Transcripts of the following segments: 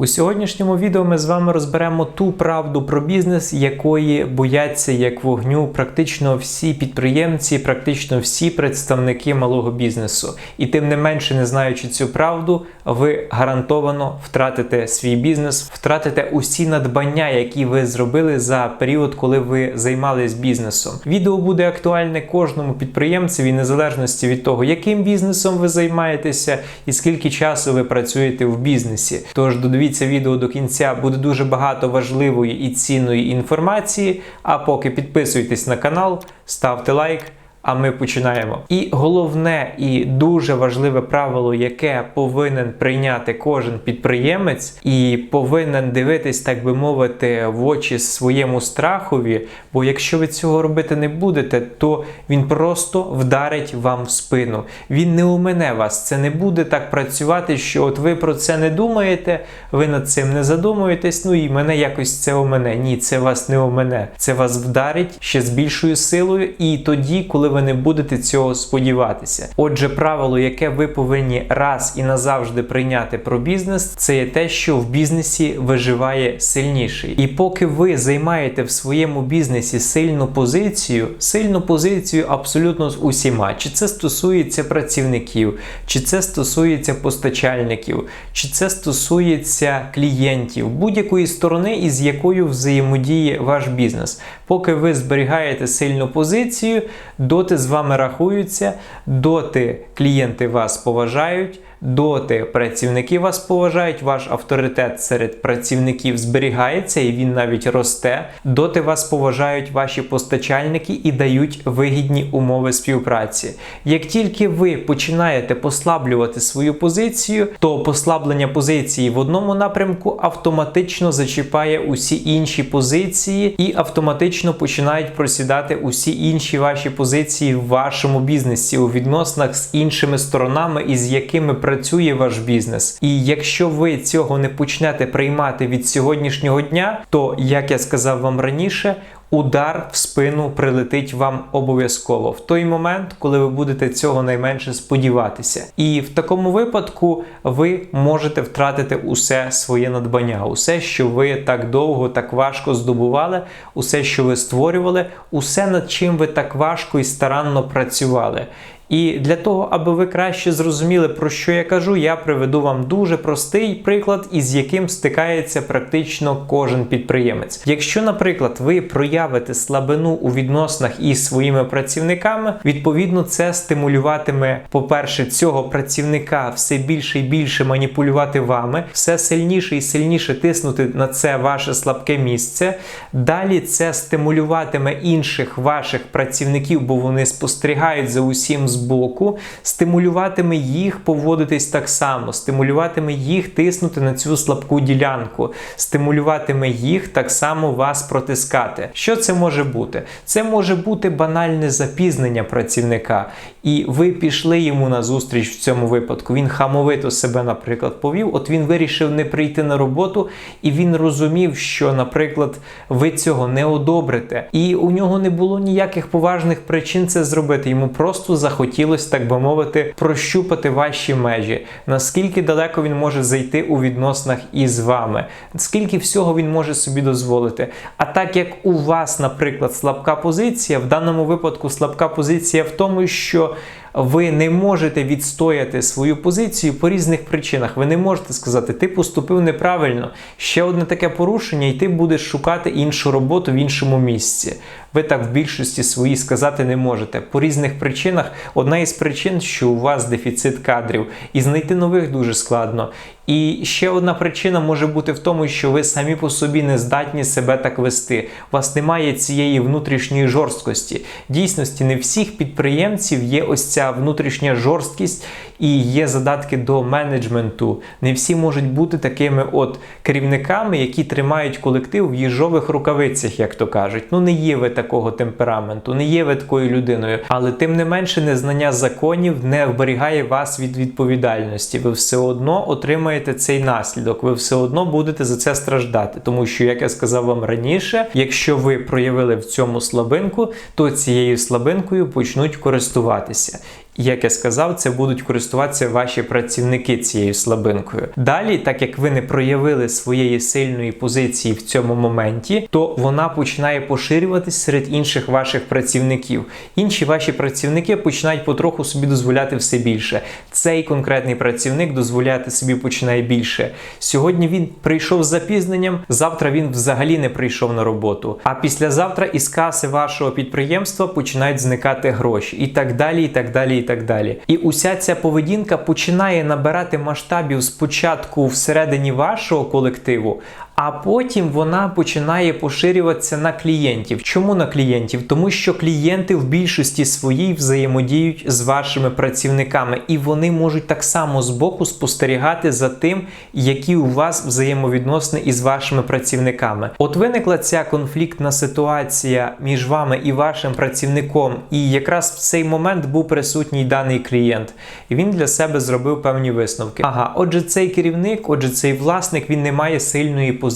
У сьогоднішньому відео ми з вами розберемо ту правду про бізнес, якої бояться як вогню практично всі підприємці, практично всі представники малого бізнесу. І тим не менше, не знаючи цю правду, ви гарантовано втратите свій бізнес, втратите усі надбання, які ви зробили за період, коли ви займались бізнесом. Відео буде актуальне кожному підприємцеві, незалежності від того, яким бізнесом ви займаєтеся і скільки часу ви працюєте в бізнесі. Тож додивіться відео до кінця, буде дуже багато важливої і цінної інформації. А поки підписуйтесь на канал, ставте лайк. А ми починаємо. І головне і дуже важливе правило, яке повинен прийняти кожен підприємець, і повинен дивитись, так би мовити, в очі своєму страхові. Бо якщо ви цього робити не будете, то він просто вдарить вам в спину. Він не умене вас. Це не буде так працювати, що от ви про це не думаєте, ви над цим не задумуєтесь. Ну і мене якось це у мене. Ні, це вас не у мене. Це вас вдарить ще з більшою силою, і тоді, коли ви не будете цього сподіватися. Отже, правило, яке ви повинні раз і назавжди прийняти про бізнес, це є те, що в бізнесі виживає сильніший. І поки ви займаєте в своєму бізнесі сильну позицію, сильну позицію абсолютно з усіма, чи це стосується працівників, чи це стосується постачальників, чи це стосується клієнтів, будь-якої сторони, із якою взаємодіє ваш бізнес. Поки ви зберігаєте сильну позицію, доти з вами рахуються, доти клієнти вас поважають, доти працівники вас поважають, ваш авторитет серед працівників зберігається і він навіть росте. Доти вас поважають ваші постачальники і дають вигідні умови співпраці. Як тільки ви починаєте послаблювати свою позицію, то послаблення позиції в одному напрямку автоматично зачіпає усі інші позиції і автоматично починають просідати усі інші ваші позиції в вашому бізнесі у відносинах з іншими сторонами, із якими працює ваш бізнес. І якщо ви цього не почнете приймати від сьогоднішнього дня, то як я сказав вам раніше. Удар в спину прилетить вам обов'язково в той момент, коли ви будете цього найменше сподіватися. І в такому випадку ви можете втратити усе своє надбання, усе, що ви так довго, так важко здобували, усе, що ви створювали, усе над чим ви так важко і старанно працювали. І для того, аби ви краще зрозуміли, про що я кажу, я приведу вам дуже простий приклад, із яким стикається практично кожен підприємець. Якщо, наприклад, ви проявите слабину у відносинах із своїми працівниками, відповідно, це стимулюватиме, по-перше, цього працівника все більше і більше маніпулювати вами, все сильніше і сильніше тиснути на це ваше слабке місце. Далі це стимулюватиме інших ваших працівників, бо вони спостерігають за усім збоку, стимулюватиме їх поводитись так само, стимулюватиме їх тиснути на цю слабку ділянку, стимулюватиме їх так само вас протискати. Що це може бути? Це може бути банальне запізнення працівника, і ви пішли йому на зустріч в цьому випадку. Він хамовито себе, наприклад, повів. От він вирішив не прийти на роботу, і він розумів, що, наприклад, ви цього не одобрите. І у нього не було ніяких поважних причин це зробити. Йому просто захотілося, так би мовити, прощупати ваші межі, наскільки далеко він може зайти у відносинах із вами, скільки всього він може собі дозволити. А так як у вас, наприклад, слабка позиція, в даному випадку слабка позиція в тому, що ви не можете відстояти свою позицію по різних причинах. Ви не можете сказати, ти поступив неправильно, ще одне таке порушення, і ти будеш шукати іншу роботу в іншому місці. Ви так в більшості своїй сказати не можете. По різних причинах одна із причин, що у вас дефіцит кадрів, і знайти нових дуже складно. І ще одна причина може бути в тому, що ви самі по собі не здатні себе так вести. У вас немає цієї внутрішньої жорсткості. Дійсності, не всіх підприємців є ось ця внутрішня жорсткість і є задатки до менеджменту. Не всі можуть бути такими от керівниками, які тримають колектив в їжових рукавицях, як то кажуть. Ну не є ви такого темпераменту, не є ви такою людиною, але тим не менше незнання законів не вберігає вас від відповідальності. Ви все одно отримаєте цей наслідок, ви все одно будете за це страждати. Тому що, як я сказав вам раніше, якщо ви проявили в цьому слабинку, то цією слабинкою почнуть користуватися. Як я сказав, це будуть користуватися ваші працівники цією слабинкою. Далі, так як ви не проявили своєї сильної позиції в цьому моменті, то вона починає поширюватись серед інших ваших працівників. Інші ваші працівники починають потроху собі дозволяти все більше. Цей конкретний працівник дозволяти собі починає більше. Сьогодні він прийшов з запізненням, завтра він взагалі не прийшов на роботу. А післязавтра із каси вашого підприємства починають зникати гроші, і так далі, і так далі, і так далі. І уся ця поведінка починає набирати масштабів спочатку всередині вашого колективу. А потім вона починає поширюватися на клієнтів. Чому на клієнтів? Тому що клієнти в більшості своїй взаємодіють з вашими працівниками, і вони можуть так само збоку спостерігати за тим, які у вас взаємовідносини із вашими працівниками. От виникла ця конфліктна ситуація між вами і вашим працівником, і якраз в цей момент був присутній даний клієнт, і він для себе зробив певні висновки. Ага, отже, цей керівник, отже, цей власник, він не має сильної позиції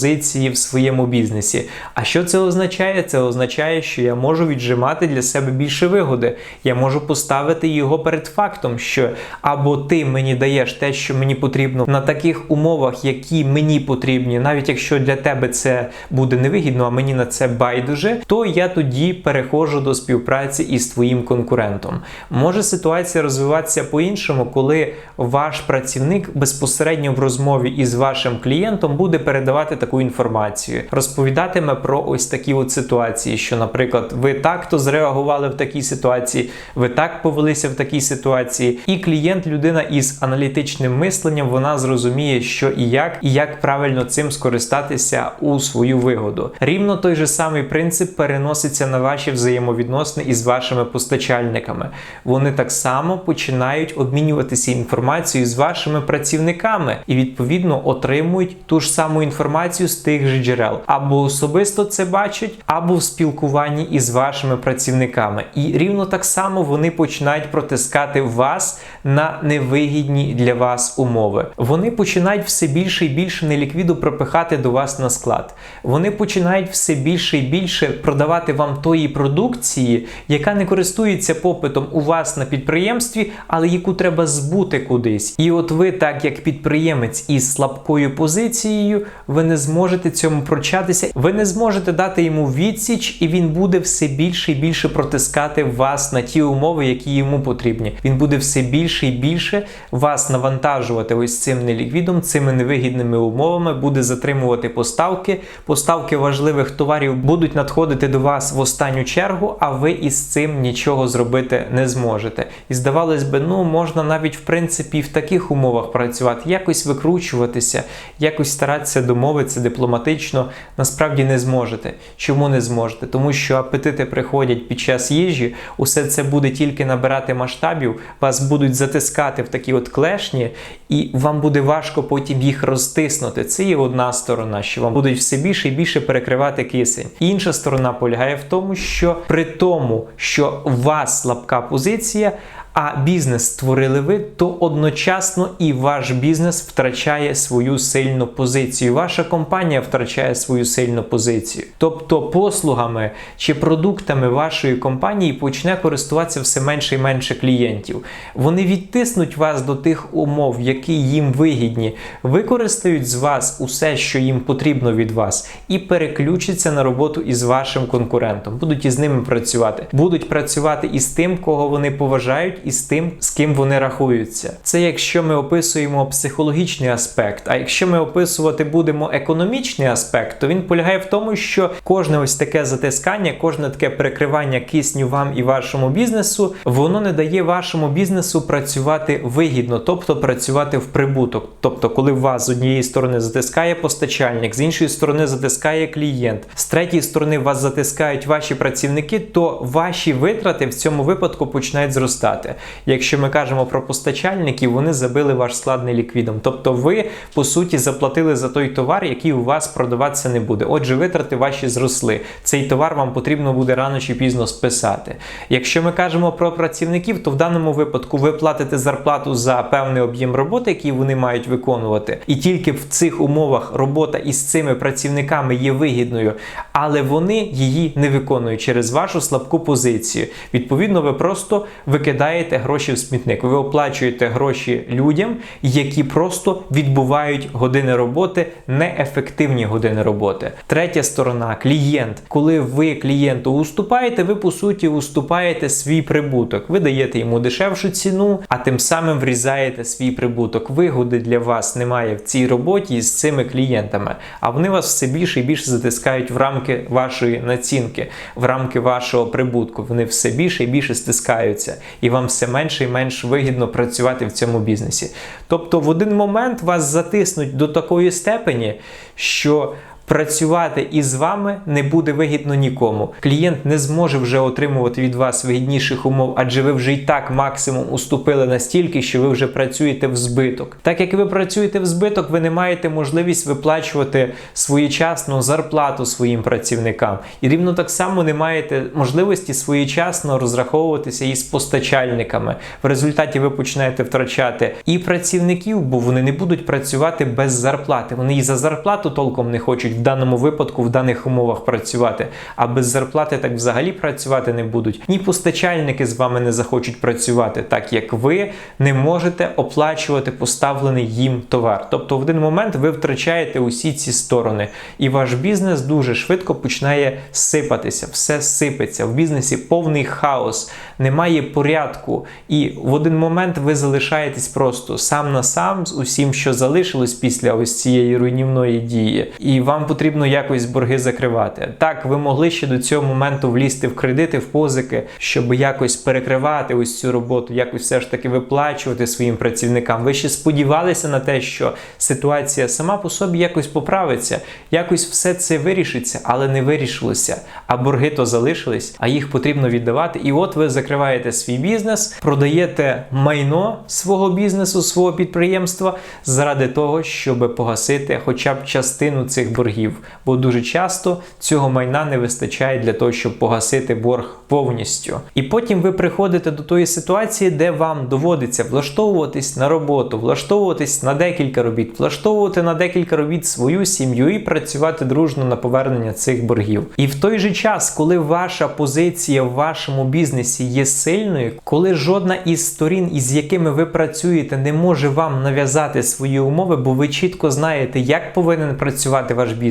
в своєму бізнесі. А що це означає? Це означає, що я можу віджимати для себе більше вигоди. Я можу поставити його перед фактом, що або ти мені даєш те, що мені потрібно на таких умовах, які мені потрібні, навіть якщо для тебе це буде невигідно, а мені на це байдуже, то я тоді переходжу до співпраці із твоїм конкурентом. Може ситуація розвиватися по-іншому, коли ваш працівник безпосередньо в розмові із вашим клієнтом буде передавати таку інформацію, розповідатиме про ось такі от ситуації, що, наприклад, ви так-то зреагували в такій ситуації, ви так повелися в такій ситуації, і клієнт, людина із аналітичним мисленням, вона зрозуміє, що і як, і як правильно цим скористатися у свою вигоду. Рівно той же самий принцип переноситься на ваші взаємовідносини із вашими постачальниками. Вони так само починають обмінюватися інформацією з вашими працівниками і відповідно отримують ту ж саму інформацію з тих же джерел, або особисто це бачать, або в спілкуванні із вашими працівниками. І рівно так само вони починають протискати вас на невигідні для вас умови. Вони починають все більше і більше неліквіду пропихати до вас на склад. Вони починають все більше і більше продавати вам тої продукції, яка не користується попитом у вас на підприємстві, але яку треба збути кудись. І от ви, так як підприємець із слабкою позицією, ви не зможете цьому прочатися, ви не зможете дати йому відсіч, і він буде все більше і більше протискати вас на ті умови, які йому потрібні. Він буде все більше і більше вас навантажувати ось цим неліквідом, цими невигідними умовами, буде затримувати поставки. Поставки важливих товарів будуть надходити до вас в останню чергу, а ви із цим нічого зробити не зможете. І здавалось би, ну можна навіть в принципі в таких умовах працювати, якось викручуватися, якось старатися домовитися дипломатично. Насправді не зможете. Чому не зможете? Тому що апетити приходять під час їжі, усе це буде тільки набирати масштабів, вас будуть затискати в такі от клешні, і вам буде важко потім їх розтиснути. Це є одна сторона, що вам будуть все більше і більше перекривати кисень. Інша сторона полягає в тому, що при тому, що у вас слабка позиція. А бізнес створили ви, то одночасно і ваш бізнес втрачає свою сильну позицію. Ваша компанія втрачає свою сильну позицію. Тобто послугами чи продуктами вашої компанії почне користуватися все менше і менше клієнтів. Вони відтиснуть вас до тих умов, які їм вигідні, використають з вас усе, що їм потрібно від вас, і переключаться на роботу із вашим конкурентом. Будуть із ними працювати, будуть працювати із тим, кого вони поважають із тим, з ким вони рахуються. Це якщо ми описуємо психологічний аспект. А якщо ми описувати будемо економічний аспект, то він полягає в тому, що кожне ось таке затискання, кожне таке перекривання кисню вам і вашому бізнесу, воно не дає вашому бізнесу працювати вигідно, тобто працювати в прибуток. Тобто, коли вас з однієї сторони затискає постачальник, з іншої сторони затискає клієнт, з третьої сторони вас затискають ваші працівники, то ваші витрати в цьому випадку починають зростати. Якщо ми кажемо про постачальників, вони забили ваш склад неліквідом. Тобто ви, по суті, заплатили за той товар, який у вас продаватися не буде. Отже, витрати ваші зросли. Цей товар вам потрібно буде рано чи пізно списати. Якщо ми кажемо про працівників, то в даному випадку ви платите зарплату за певний об'єм роботи, який вони мають виконувати. І тільки в цих умовах робота із цими працівниками є вигідною, але вони її не виконують через вашу слабку позицію. Відповідно, ви просто викидаєте викидаєте гроші в смітник. Ви оплачуєте гроші людям, які просто відбувають години роботи, неефективні години роботи. Третя сторона клієнт. Коли ви клієнту уступаєте, ви по суті уступаєте свій прибуток. Ви даєте йому дешевшу ціну, а тим самим врізаєте свій прибуток. Вигоди для вас немає в цій роботі з цими клієнтами, а вони вас все більше і більше затискають в рамки вашої націнки, в рамки вашого прибутку. Вони все більше і більше стискаються, і вам все менше і менш вигідно працювати в цьому бізнесі. Тобто, в один момент вас затиснуть до такої степені, що Працювати із вами не буде вигідно нікому. Клієнт не зможе вже отримувати від вас вигідніших умов, адже ви вже і так максимум уступили настільки, що ви вже працюєте в збиток. Так як ви працюєте в збиток, ви не маєте можливість виплачувати своєчасну зарплату своїм працівникам. І рівно так само не маєте можливості своєчасно розраховуватися із постачальниками. В результаті ви починаєте втрачати і працівників, бо вони не будуть працювати без зарплати. Вони і за зарплату толком не хочуть в даному випадку в даних умовах працювати, а без зарплати так взагалі працювати не будуть. Ні постачальники з вами не захочуть працювати, так як ви не можете оплачувати поставлений їм товар. Тобто, в один момент ви втрачаєте усі ці сторони, і ваш бізнес дуже швидко починає сипатися, все сипеться. В бізнесі повний хаос, немає порядку, і в один момент ви залишаєтесь просто сам на сам з усім, що залишилось після ось цієї руйнівної дії. І вам вам потрібно якось борги закривати. Так, ви могли ще до цього моменту влізти в кредити, в позики, щоб якось перекривати ось цю роботу, якось все ж таки виплачувати своїм працівникам. Ви ще сподівалися на те, що ситуація сама по собі якось поправиться, якось все це вирішиться, але не вирішилося. А борги то залишились, а їх потрібно віддавати. І от ви закриваєте свій бізнес, продаєте майно свого бізнесу, свого підприємства заради того, щоб погасити хоча б частину цих боргів боргів, бо дуже часто цього майна не вистачає для того, щоб погасити борг повністю. І потім ви приходите до тої ситуації, де вам доводиться влаштовуватись на роботу, влаштовуватись на декілька робіт, влаштовувати на декілька робіт свою сім'ю і працювати дружно на повернення цих боргів. І в той же час, коли ваша позиція в вашому бізнесі є сильною, коли жодна із сторін, із якими ви працюєте, не може вам нав'язати свої умови, бо ви чітко знаєте, як повинен працювати ваш бізнес,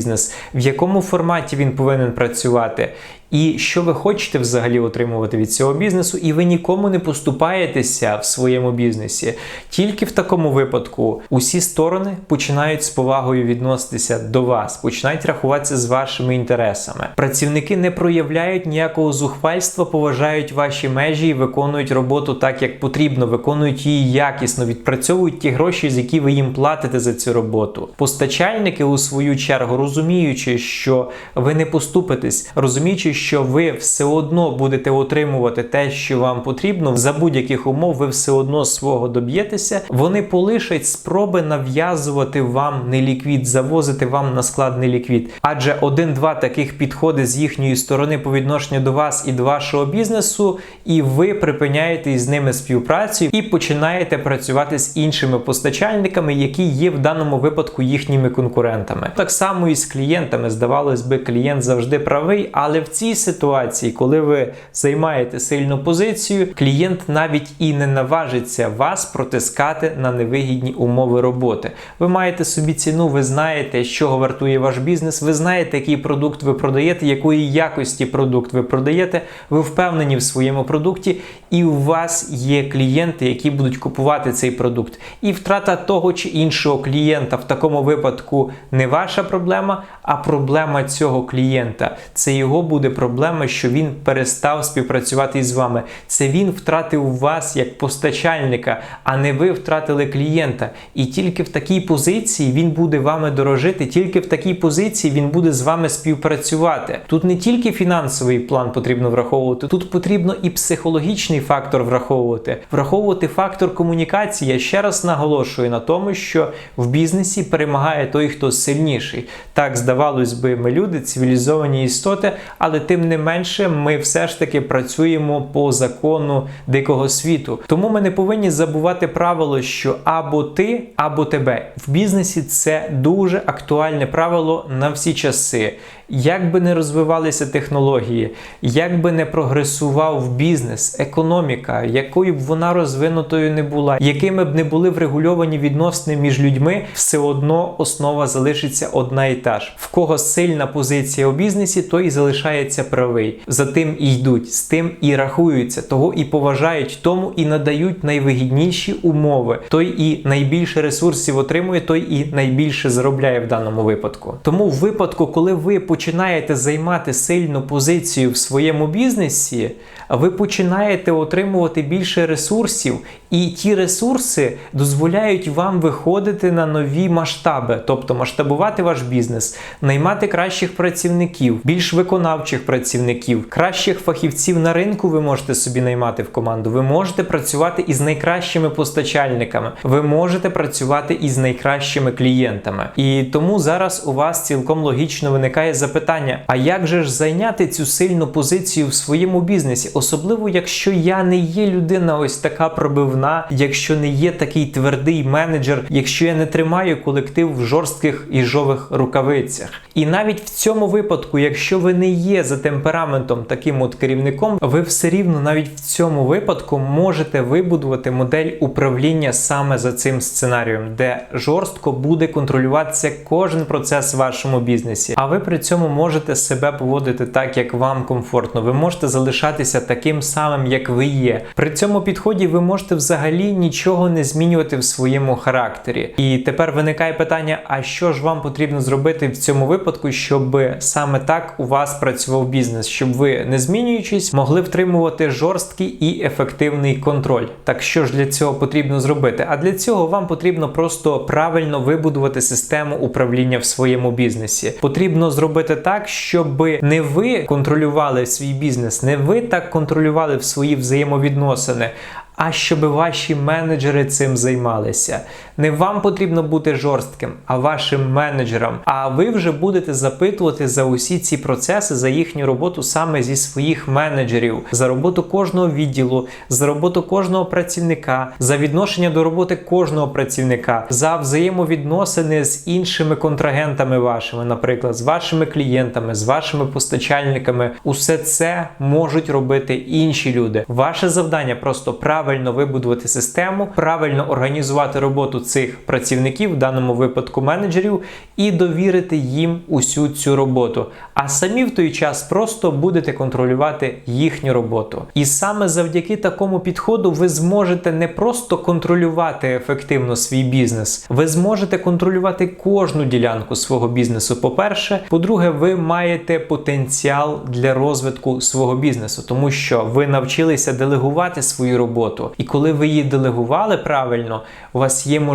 в якому форматі він повинен працювати, і що ви хочете взагалі отримувати від цього бізнесу, і ви нікому не поступаєтеся в своєму бізнесі. Тільки в такому випадку усі сторони починають з повагою відноситися до вас, починають рахуватися з вашими інтересами. Працівники не проявляють ніякого зухвальства, поважають ваші межі і виконують роботу так, як потрібно, виконують її якісно, відпрацьовують ті гроші, з які ви їм платите за цю роботу. Постачальники, у свою чергу, розуміючи, що ви не поступитесь, розуміючи, що ви все одно будете отримувати те, що вам потрібно, за будь-яких умов ви все одно свого доб'єтеся. Вони полишать спроби нав'язувати вам неліквід, завозити вам на склад неліквід. Адже один-два таких підходи з їхньої сторони по відношенню до вас і до вашого бізнесу, і ви припиняєте із ними співпрацю і починаєте працювати з іншими постачальниками, які є в даному випадку їхніми конкурентами. Так само і з клієнтами, здавалось би, клієнт завжди правий, але в цій цій ситуації, коли ви займаєте сильну позицію, клієнт навіть і не наважиться вас протискати на невигідні умови роботи. Ви маєте собі ціну, ви знаєте, з чого вартує ваш бізнес, ви знаєте, який продукт ви продаєте, якої якості продукт ви продаєте, ви впевнені в своєму продукті, і у вас є клієнти, які будуть купувати цей продукт. І втрата того чи іншого клієнта в такому випадку не ваша проблема, а проблема цього клієнта. Це його буде проблема, що він перестав співпрацювати із вами. Це він втратив вас як постачальника, а не ви втратили клієнта. І тільки в такій позиції він буде вами дорожити, тільки в такій позиції він буде з вами співпрацювати. Тут не тільки фінансовий план потрібно враховувати, тут потрібно і психологічний фактор враховувати, враховувати фактор комунікації. Я ще раз наголошую на тому, що в бізнесі перемагає той, хто сильніший. Так, здавалось би, ми люди, цивілізовані істоти, але тим не менше, ми все ж таки працюємо по закону дикого світу. Тому ми не повинні забувати правило, що або ти, або тебе. В бізнесі це дуже актуальне правило на всі часи. Як би не розвивалися технології, як би не прогресував бізнес, економіка, якою б вона розвинутою не була, якими б не були врегульовані відносини між людьми, все одно основа залишиться одна і та ж. В кого сильна позиція у бізнесі, той і залишається правий. За тим і йдуть, з тим і рахуються, того і поважають, тому і надають найвигідніші умови. Той і найбільше ресурсів отримує, той і найбільше заробляє в даному випадку. Тому в випадку, коли ви починаєте займати сильну позицію в своєму бізнесі, ви починаєте отримувати більше ресурсів, і ті ресурси дозволяють вам виходити на нові масштаби, тобто масштабувати ваш бізнес, наймати кращих працівників, більш виконавчих працівників, кращих фахівців на ринку ви можете собі наймати в команду. Ви можете працювати із найкращими постачальниками, ви можете працювати із найкращими клієнтами. І тому зараз у вас цілком логічно виникає запитання: а як же ж зайняти цю сильну позицію в своєму бізнесі? Особливо, якщо я не є людина ось така пробивна, якщо не є такий твердий менеджер, якщо я не тримаю колектив в жорстких іжових рукавицях. І навіть в цьому випадку, якщо ви не є за темпераментом таким от керівником, ви все рівно навіть в цьому випадку можете вибудувати модель управління саме за цим сценарієм, де жорстко буде контролюватися кожен процес в вашому бізнесі. А ви при цьому можете себе поводити так, як вам комфортно. Ви можете залишатися таким самим, як ви є. При цьому підході ви можете взагалі нічого не змінювати в своєму характері. І тепер виникає питання: а що ж вам потрібно зробити в цьому випадку, щоб саме так у вас працював бізнес, щоб ви, не змінюючись, могли втримувати жорсткий і ефективний контроль. Так що ж для цього потрібно зробити? А для цього вам потрібно просто правильно вибудувати систему управління в своєму бізнесі. Потрібно зробити так, щоб не ви контролювали свій бізнес, не ви так контролювали свої взаємовідносини. А щоб ваші менеджери цим займалися. Не вам потрібно бути жорстким, а вашим менеджерам. А ви вже будете запитувати за усі ці процеси, за їхню роботу саме зі своїх менеджерів, за роботу кожного відділу, за роботу кожного працівника, за відношення до роботи кожного працівника, за взаємовідносини з іншими контрагентами вашими, наприклад, з вашими клієнтами, з вашими постачальниками. Усе це можуть робити інші люди. Ваше завдання просто правильно вибудувати систему, правильно організувати роботу цих працівників, в даному випадку менеджерів, і довірити їм усю цю роботу. А самі в той час просто будете контролювати їхню роботу. І саме завдяки такому підходу ви зможете не просто контролювати ефективно свій бізнес, ви зможете контролювати кожну ділянку свого бізнесу. По-перше, по-друге, ви маєте потенціал для розвитку свого бізнесу, тому що ви навчилися делегувати свою роботу. І коли ви її делегували правильно, у вас є можливість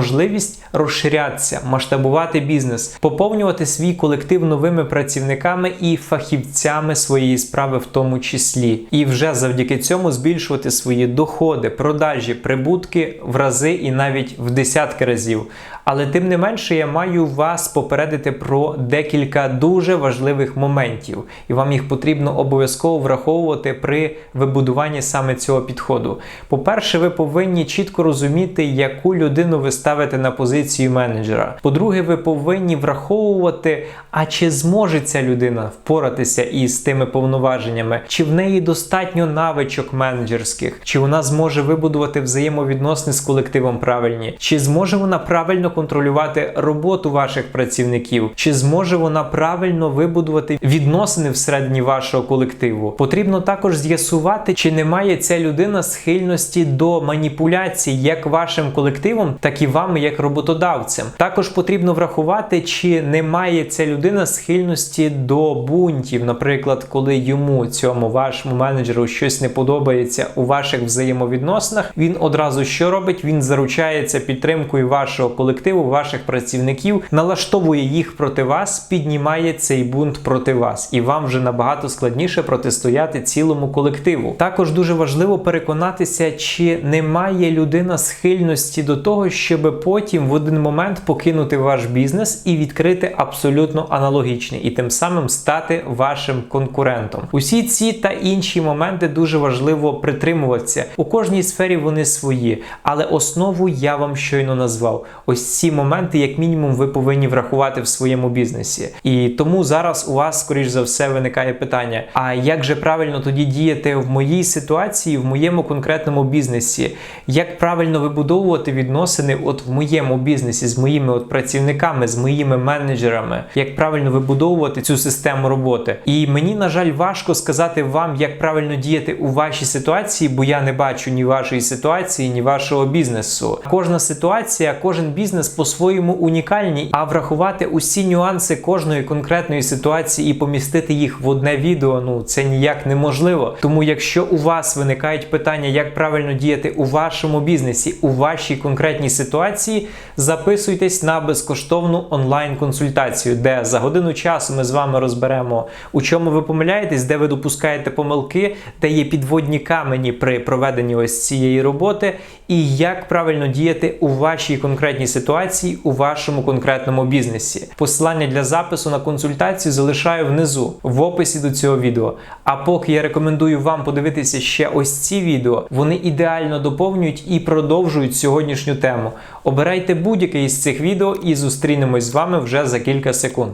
розширятися, масштабувати бізнес, поповнювати свій колектив новими працівниками і фахівцями своєї справи, в тому числі, і вже завдяки цьому збільшувати свої доходи, продажі, прибутки в рази і навіть в десятки разів. Але тим не менше я маю вас попередити про декілька дуже важливих моментів, і вам їх потрібно обов'язково враховувати при вибудуванні саме цього підходу. По-перше, ви повинні чітко розуміти, яку людину ви ставите на позицію менеджера. По-друге, ви повинні враховувати, а чи зможе ця людина впоратися із тими повноваженнями, чи в неї достатньо навичок менеджерських, чи вона зможе вибудувати взаємовідносини з колективом правильні, чи зможе вона правильно контролювати роботу ваших працівників, чи зможе вона правильно вибудувати відносини всередині вашого колективу. Потрібно також з'ясувати, чи не має ця людина схильності до маніпуляцій як вашим колективом, так і вами як роботодавцем. Також потрібно врахувати, чи не має ця людина схильності до бунтів, наприклад, коли йому цьому вашому менеджеру щось не подобається у ваших взаємовідносинах, він одразу що робить? Він заручається підтримкою вашого колективу, ваших працівників, налаштовує їх проти вас, піднімає цей бунт проти вас, і вам вже набагато складніше протистояти цілому колективу. Також дуже важливо переконатися, чи немає людина схильності до того, щоб потім в один момент покинути ваш бізнес і відкрити абсолютно аналогічний, і тим самим стати вашим конкурентом. Усі ці та інші моменти дуже важливо притримуватися. У кожній сфері вони свої, але основу я вам щойно назвав. Ось ці моменти, як мінімум, ви повинні врахувати в своєму бізнесі. І тому зараз у вас, скоріш за все, виникає питання: а як же правильно тоді діяти в моїй ситуації, в моєму конкретному бізнесі? Як правильно вибудовувати відносини от в моєму бізнесі з моїми от працівниками, з моїми менеджерами? Як правильно вибудовувати цю систему роботи? І мені, на жаль, важко сказати вам, як правильно діяти у вашій ситуації, бо я не бачу ні вашої ситуації, ні вашого бізнесу. Кожна ситуація, кожен бізнес по-своєму унікальні, а врахувати усі нюанси кожної конкретної ситуації і помістити їх в одне відео, ну це ніяк неможливо. Тому, якщо у вас виникають питання, як правильно діяти у вашому бізнесі, у вашій конкретній ситуації, записуйтесь на безкоштовну онлайн-консультацію, де за годину часу ми з вами розберемо, у чому ви помиляєтесь, де ви допускаєте помилки, де є підводні камені при проведенні ось цієї роботи, і як правильно діяти у вашій конкретній ситуації, у вашому конкретному бізнесі. Посилання для запису на консультацію залишаю внизу в описі до цього відео. А поки я рекомендую вам подивитися ще ось ці відео, вони ідеально доповнюють і продовжують сьогоднішню тему. Обирайте будь-яке із цих відео і зустрінемось з вами вже за кілька секунд.